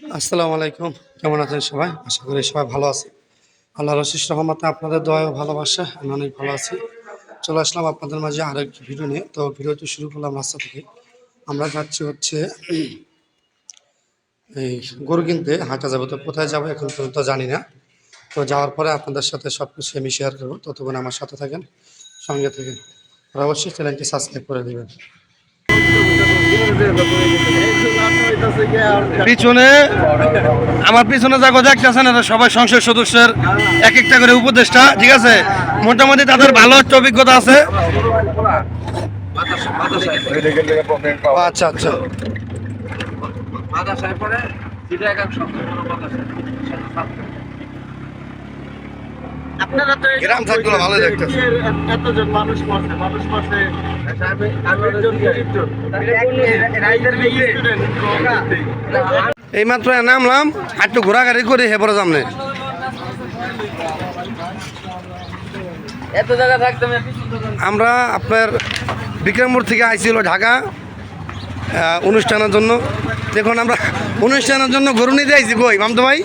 আসসালামু আলাইকুম। কেমন আছেন সবাই? আশা করি সবাই ভালো আছে আল্লাহ রশিস রহমতে আপনাদের দয়া ভালোবাসা, আমি অনেক ভালো আছি। চলে আসলাম আপনাদের মাঝে আরও একটি ভিডিও নিয়ে। তো ভিডিওটি শুরু করলাম রাস্তা থেকে। আমরা যাচ্ছি হচ্ছে, এই গরু কিনতে। হাঁটা যাব তো কোথায় যাব এখন পর্যন্ত জানি না। তো যাওয়ার পরে আপনাদের সাথে সব কিছু আমি শেয়ার করব। ততক্ষণ আমার সাথে থাকেন, সঙ্গে থাকেন। আর অবশ্যই চ্যানেলটি সাবস্ক্রাইব করে দেবেন। পিছনে আমার পিছনে যা কথা দেখতেছেন এরা সবাই সংসদ সদস্যের এক একটা করে উপদেষ্টা ঠিক আছে? মোটামুটি তাদের ভালো একটা অভিজ্ঞতা আছে। আচ্ছা আচ্ছা। আপনারা তো এই যে গ্রাম থাকলে ভালো দেখতেছে। এতজন মানুষ মরছে, মানুষ মরছে। একজন গরিবজন। রাইডার নেই student, এই মাত্র নামলাম একটু ঘোরাঘুরি করে হে পরে সামনে এত জায়গা থাকতে আমরা আপনার বিক্রমপুর থেকে আইছিল ঢাকা অনুষ্ঠানের জন্য দেখুন আমরা অনুষ্ঠানের জন্য গরু নিতে আইছি কই মামতো ভাই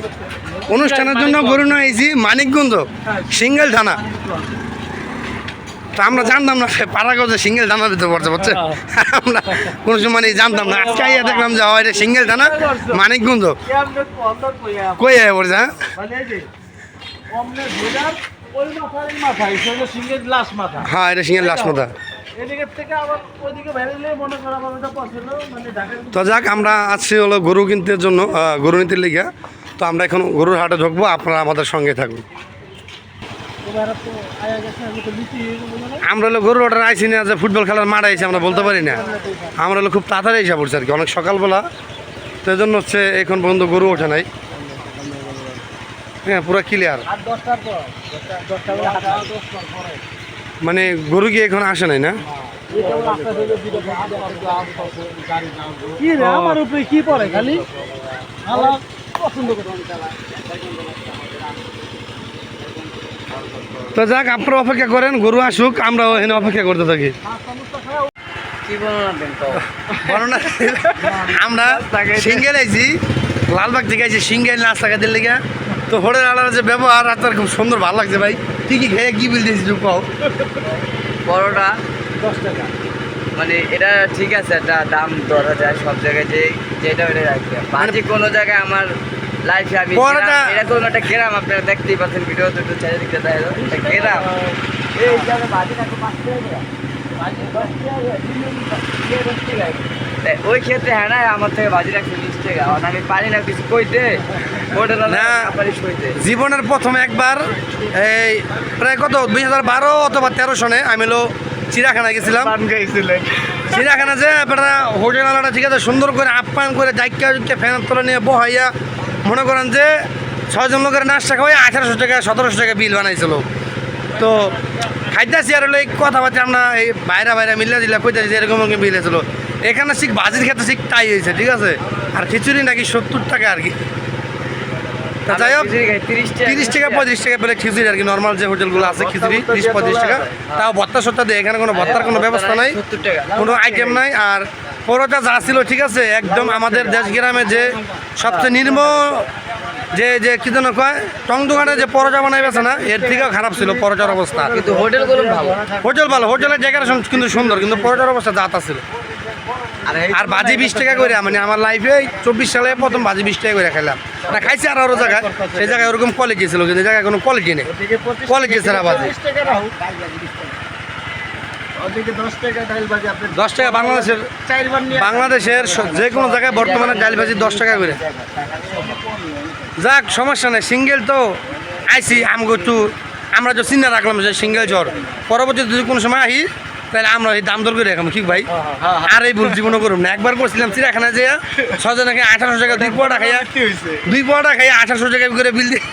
অনুষ্ঠানের জন্য গরু নিয়ে আইছি মানিকগঞ্জ সিঙ্গেল থানা তো আমরা জানতাম না পাড়াগঞ্জে সিঙ্গেল থানার ভিতরে পড়ছে বুঝছে? আমরা কোনো সময় মানে জানতাম না। আজকে আইয়া দেখলাম যে হয় এটা সিঙ্গেল থানা মানিকগঞ্জ। কই আয়া পড়ছে হ্যাঁ? মাথা, লাশ মাথা। হ্যাঁ এটা সিঙ্গেল মানে ঢাকার তো যাক আমরা আজকে হলো গরু কিনতে জন্য গরু নিতে লিগা তো আমরা এখন গরুর হাটে ঢুকবো আপনারা আমাদের সঙ্গে থাকুন। আমরা হলো গরুর হাটে আইসি না যে ফুটবল খেলার মাঠ আইসি আমরা বলতে পারি না। আমরা হলো খুব তাড়াতাড়ি এসে পড়ছি আর কি অনেক সকালবেলা। তো এই জন্য হচ্ছে এখন পর্যন্ত গরু ওঠে নাই। হ্যাঁ পুরো ক্লিয়ার। মানে গরু কি এখন আসে নাই না? কি রে আমার উপরে কি পড়ে খালি? তো যাক আপনারা অপেক্ষা করেন গরু আসুক আমরাও এখানে অপেক্ষা করতে থাকি। কি বলবেন তো বর্ণনা আমরা সিঙ্গেল আইছি লালবাগ থেকে আইছি সিঙ্গেল নাস্তা খাইতে লেগে। তো হোটেল আলার যে ব্যবহার আর তার খুব সুন্দর ভালো লাগছে ভাই। কি কি খেয়ে কি বিল দিয়েছি তুই কও বড়টা দশ টাকা মানে এটা ঠিক আছে একটা দাম ধরা যায় সব জায়গায় যে যেটা ওটা রাখবে। বাকি কোনো জায়গায় আমার আমি কোনো একটা গ্রাম আপনারা দেখতেই পাচ্ছেন ভিডিও তো একটু একটা গ্রাম। তা ওই ক্ষেত্রে হ্যাঁ না আমার থেকে বাজি রাখছে বিশ টাকা আমি পারি না কিছু কইতে। জীবনের প্রথম একবার এই প্রায় কত দুই হাজার বারো অথবা তেরো সনে আমি হলো চিড়াখানা গেছিলাম। চিড়াখানা যে আপনারা হোটেল আলাদা ঠিক আছে সুন্দর করে আপ্যায়ন করে জুইকা ফ্যানের তলে নিয়ে বহাইয়া মনে করেন যে ছয়জন লোকের নাস্তা খাওয়াই আঠারোশো টাকা সতেরোশো টাকা বিল বানাইছিল। তো খাইতেছি আর হলো এই কথাবার্তা আমরা এই বাইরে বাইরে মিলিয়ে দিলে কইতেছি এরকম বিল হয়েছিল। এখানে শিখ বাজির খেতে শিখ তাই হয়েছে ঠিক আছে? আর খিচুড়ি নাকি সত্তর টাকা আর কি। তা যাই হোক তিরিশ টাকা। তিরিশ টাকা পঁয়ত্রিশ টাকা পেলে খিচুড়ি আর কি নর্মাল যে হোটেলগুলো আছে খিচুড়ি তিরিশ পঁয়ত্রিশ টাকা। তাও ভত্তা সত্তা দেয় এখানে কোনো ভত্তার কোনো ব্যবস্থা নাই কোনো আইটেম নাই আর পরোটা যা ছিল ঠিক আছে? একদম আমাদের দেশ গ্রামে যে সবচেয়ে নির্ম যে যে কি যেন কয় টং দোকানে যে পরোটা বানাই বেছে না এর থেকেও খারাপ ছিল পরোটার অবস্থা। কিন্তু হোটেলগুলো ভালো। হোটেল ভালো হোটেলের জায়গাটা কিন্তু সুন্দর কিন্তু পরোটার অবস্থা যাতা ছিল। আর বাজি বিশ টাকা করে মানে আমার লাইফে চব্বিশ সালে প্রথম বাজি বিশ টাকা করে খেলাম না খাইছি আর আরও জায়গায় সেই জায়গায় ওরকম কোয়ালিটি ছিল কিন্তু জায়গায় কোনো কোয়ালিটি নেই। কোয়ালিটি ছাড়া বাজি। দশ টাকা বাংলাদেশের বাংলাদেশের যে কোনো জায়গায় বর্তমানে ডাল ভাজি দশ টাকা করে। যাক সমস্যা নেই। সিঙ্গেল তো আইসি আমগো একটু আমরা যে চিন্তা রাখলাম যে সিঙ্গেল জ্বর। পরবর্তীতে যদি কোনো সময় আহি তাহলে আমরা এই দাম দর করে রাখলাম ঠিক ভাই? আর এই ভুল জীবনও করুন না। একবার করছিলাম চিড়াখানা যে ছজনে খাই আঠারোশো টাকা দুই পোয়াটা খাইয়া দুই পোয়াটা খাইয়া আঠারোশো টাকা করে বিল দিয়ে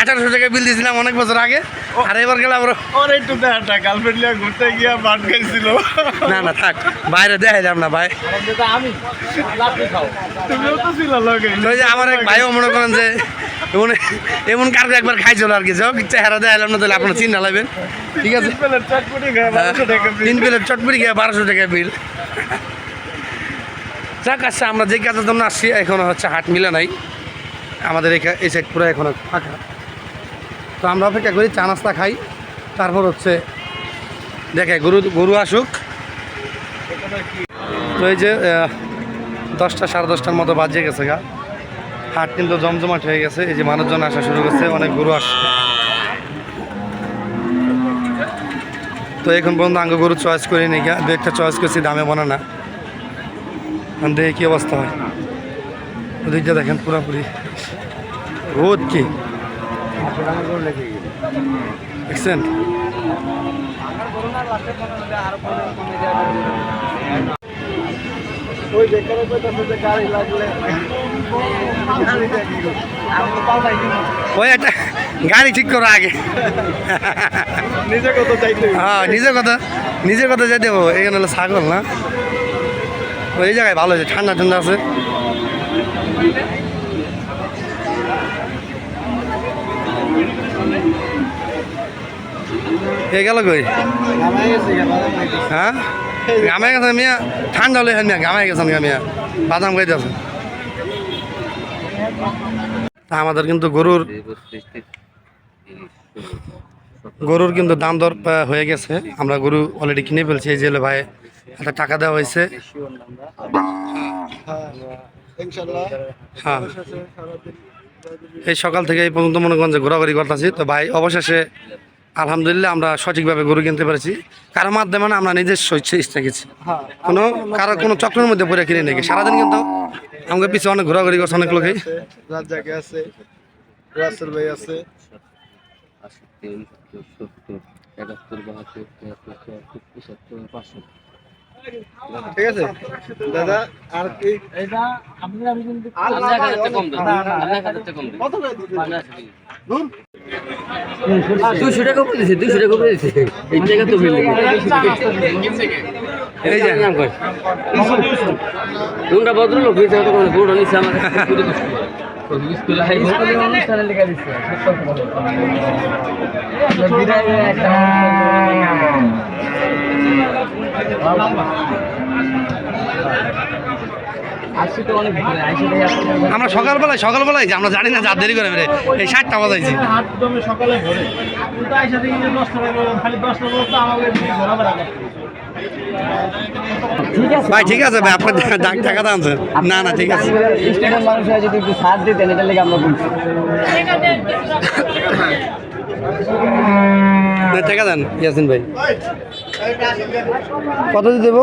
আঠারোশো টাকা বিল দিয়েছিলাম অনেক বছর আগে। আর এবার গেলে ওর একটু দেখা গার্লফ্রেন্ড নিয়ে ঘুরতে গিয়ে বান খাইছিল। না না থাক বাইরে দেখাইলাম না ভাই। আমি তুমিও তো ছিল লগে। তো ওই যে আমার এক ভাইও মনে করেন যে এমন এমন কারকে একবার খাই খাইছিল আর কি। যাও চেহারা দেখালাম না তাহলে আপনার চিন্তা লাগবেন। ঠিক আছে? তিন প্লেট চটপটি খেয়ে বারোশো টাকা বিল যাক আচ্ছা আমরা যে কাজের জন্য আসছি এখনও হচ্ছে হাট মিলে নাই। আমাদের এই সাইড পুরো এখনও ফাঁকা। তো আমরা অপেক্ষা করি, চা নাস্তা খাই। তারপর হচ্ছে দেখে গরু গরু আসুক। তো এই যে দশটা, সাড়ে দশটার মতো বাজে গেছে গা। হাট কিন্তু জমজমাট হয়ে গেছে। এই যে মানুষজন আসা শুরু করছে, অনেক গরু আসছে। তো এখন পর্যন্ত আঙ্গ গরু চয়েস করি নি দু একটা চয়েস করছি, দামে বনা না। দেখি কী অবস্থা হয়। ওদিকটা দেখেন পুরোপুরি। রোদ কি? দেখছেন ওই যে গাড়ি লাগলে ওই একটা গাড়ি ঠিক করো আগে। নিজে কত চাইতে হ্যাঁ নিজের কথা নিজের কথা যাই দেবো এখানে হলো ছাগল না? ওই জায়গায় ভালো আছে ঠান্ডা ঠান্ডা আছে। গেল কই? হ্যাঁ? গামে গেছে মিয়া ঠান্ডা হলে মিয়া গামে গেছেন মিয়া বাদাম খাইতে আছে। আমাদের কিন্তু গরুর গরুর কিন্তু দাম দর হয়ে গেছে। আমরা গরু অলরেডি কিনে ফেলছি, এই হলো ভাই, একটা টাকা দেওয়া হয়েছে। হ্যাঁ। এই সকাল থেকে এই পর্যন্ত মনে করেন যে ঘোরাঘুরি করতেছি। তো ভাই, অবশেষে আলহামদুলিল্লাহ আমরা সঠিকভাবে গরু কিনতে পেরেছি। কারও মাধ্যমে না আমরা নিজের ইচ্ছে ইচ্ছা গেছি। হ্যাঁ কোনো কারও কোনো চক্রের মধ্যে পরে কিনে নেই সারাদিন কিন্তু আমাকে পিছিয়ে অনেক ঘোরাঘুরি করছে অনেক লোকে আছে রাসেল ভাই আছে। সত্তর একাত্তর বাহাত্তর তিয়াত্তর চুয়াত্তর পঁচাত্তর পাঁচশো। ঠিক আছে? দাদা আর কি? এটা আপনি আমি কিন্তু এক হাজার কম দেন। না, না, টাকা কম দেন। কত করে দিতে আপনি আশি টাকা। দুইশো টাকা করে দিছে দুইশো টাকা করে দিছে। এই টাকা তো মিলবে। এই যে নাম কয়? কোনটা ভদ্রলোক কোনো গরুটা নিচ্ছে আমার অনুষ্ঠানে লেখা একটা আশি তো অনেক ভিড় আশি টাকা আমরা সকালবেলায় সকালবেলায় আমরা জানি না যা দেরি করে বেরে এই ষাটটা বাজাইছি। ঠিক ভাই, ঠিক আছে, ভাই, আপনার ডাক টাকা আনছেন। না না, ঠিক আছে। মানুষ হয় যদি টাকা ইয়াসিন ভাই। কত দিয়ে দেবো?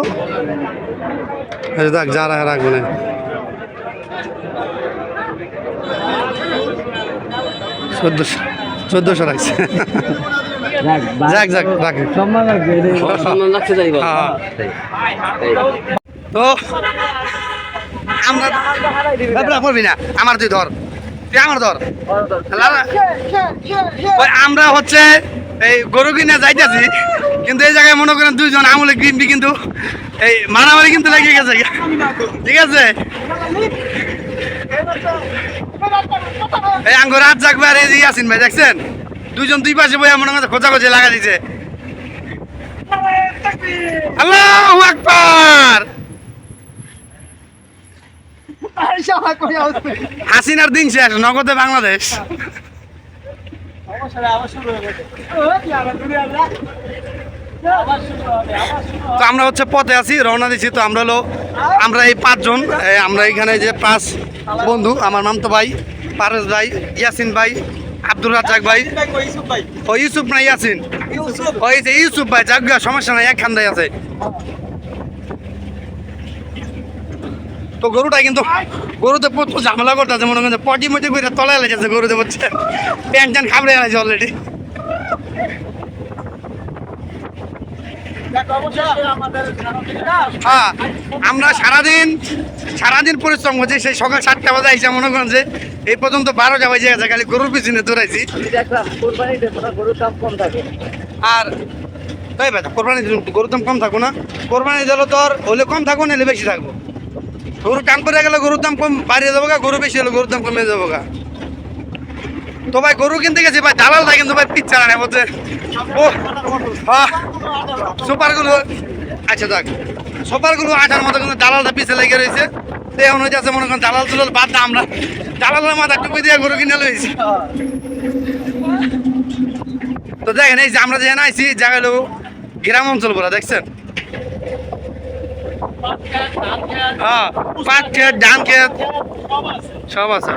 আচ্ছা দেখ যা রাখা রাখব না চোদ্দোশো চোদ্দোশো রাখছে। যাক যাক রাখে। সম্মান রাখবে সবার সম্মান রাখতে যাই বাবা। হ্যাঁ। তাই। তো আমরা করবি না। আমার তুই ধর। তুই আমার ধর। আমরা হচ্ছে এই গরু কিনে যাইতেছি। কিন্তু এই জায়গায় মনে করেন দুইজন আমলে গ্রিমবি কিন্তু এই মারামারি কিন্তু লেগে গেছে। ঠিক আছে? এই আঙ্গুর রাত জাগবে আর এই ইয়াসিন ভাই, দেখছেন? দুইজন দুই পাশে বই মনে করছে খোঁজা খোঁজে লাগা দিছে। আল্লাহু আকবার! হাসিনার দিন শেষ, নগদে বাংলাদেশ। তো আমরা হচ্ছে পথে আছি, রওনা দিছি, তো আমরা হলো, আমরা এই পাঁচজন আমরা এখানে যে পাঁচ বন্ধু, আমার মামতো ভাই পারস ভাই, ইয়াসিন ভাই আব্দুল রাজ্জাক ভাই, ও ইউসুফ না ইয়াসিন? ওই যে ইউসুফ ভাই, যাক সমস্যা নাই এক খান্দাই আছে। তো গরুটা কিন্তু, গরুতে প্রচুর ঝামেলা করতেছে, মনে করছে পটি মটি করে তলায় লেগেছে গরুতে বলছে প্যান্ট ট্যান্ট খাবড়ে গেছে অলরেডি হ্যাঁ আমরা সারাদিন সারাদিন পরিশ্রম করছি, সেই সকাল সাতটা বাজে আইসা মনে করেন যে এই পর্যন্ত বারোটা বাজে গেছে, খালি গরুর পিছনে দৌড়াইছি। আর তাই ভাই কোরবানি গরুর দাম কম থাকো না। কোরবানি দিলে তোর হলে কম থাকো নাহলে বেশি থাকব। গরু কাম করে গেলে গরুর দাম কম বাড়িয়ে যাব গা, গরু বেশি হলে গরুর দাম কমে যাব গা। তো ভাই গরু কিনতে গেছি ভাই, দালাল ভাই কিন্তু ভাই পিচ্ছা না বলছে ও হ্যাঁ সুপারগুলো আচ্ছা দেখ সুপারগুলো আঠার মতো কিন্তু দালালটা পিছে লেগে রয়েছে। তো এখন হয়ে যাচ্ছে মনে করেন দালাল তুলাল বাদ না আমরা। দালালের মাথা টুপি দিয়ে গরু কিনে লইছি। তো দেখেন, এই যে আমরা যেখানে জায়গা হলো গ্রাম অঞ্চল বলা, দেখছেন? পাট ক্ষেত ধান ক্ষেত সব আছে।